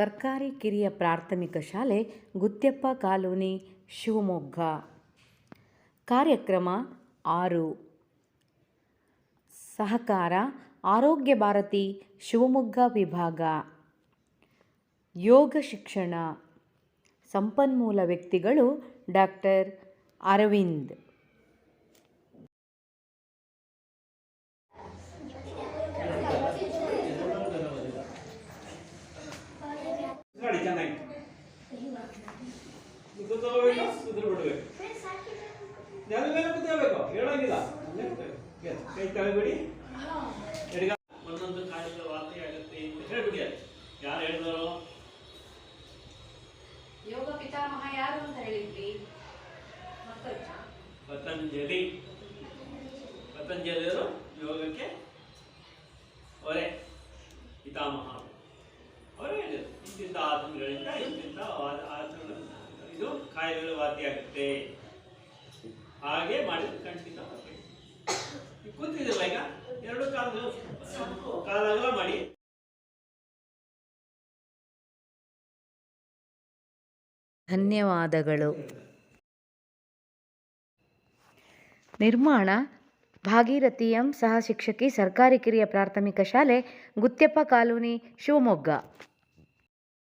ಸರ್ಕಾರಿ ಕಿರಿಯ ಪ್ರಾಥಮಿಕ ಶಾಲೆ ಗುತ್ಯಪ್ಪ ಕಾಲೋನಿ ಶಿವಮೊಗ್ಗ. ಕಾರ್ಯಕ್ರಮ ಆರು. ಸಹಕಾರ, ಆರೋಗ್ಯ ಭಾರತಿ, ಶಿವಮೊಗ್ಗ ವಿಭಾಗ. ಯೋಗ ಶಿಕ್ಷಣ. ಸಂಪನ್ಮೂಲ ವ್ಯಕ್ತಿಗಳು ಡಾಕ್ಟರ್ ಅರವಿಂದ್. ಉದ್ದ ತಗೋಬೇಕು ಉದುರು ಬಿಡಬೇಕು ನೆಲ ಮೇಲೆ ಕೂತ್ಕೋಬೇಕು ಹೇಳೋಂಗಿಲ್ಲ ಅಲ್ಲೇ ಕೂತ್ಕೋಬೇಕು. Yes. ಕೈ ಒಂದೊಂದು ಕಾಯಿಲೆ ವಾಸಿ ಆಗುತ್ತೆ ಅಂತ ಹೇಳ್ಬಿಡಿ. ಯಾರು ಯೋಗ ಪಿತಾಮಹ ಯಾರು ಅಂತ ಪತಂಜಲಿ ಪತಂಜಲಿಯರು ಯೋಗಕ್ಕೆ ಅವರೇ ಪಿತಾಮಹ ಅವರೇ ಹೇಳಿದರು ಇಂತಿಂತ ಆಸನಗಳಿಂದ ಇದು ವಾದ್ಯ ವಾಸಿಯಾಗುತ್ತೆ ಹಾಗೆ ಮಾಡಿದ್ರೆ ಖಂಡಿತ ಕೂತಿದ್ದಿಲ್ಲ ಈಗ ಎರಡು ಕಾಲು ಕಾಲಾಗಲ ಮಾಡಿ. ಧನ್ಯವಾದಗಳು. ನಿರ್ಮಾಣ ಭಾಗೀರಥಿ ಎಂ ಸಹ ಶಿಕ್ಷಕಿ ಸರ್ಕಾರಿ ಕಿರಿಯ ಪ್ರಾಥಮಿಕ ಶಾಲೆ ಗುತ್ಯಪ್ಪ ಕಾಲೋನಿ ಶಿವಮೊಗ್ಗ.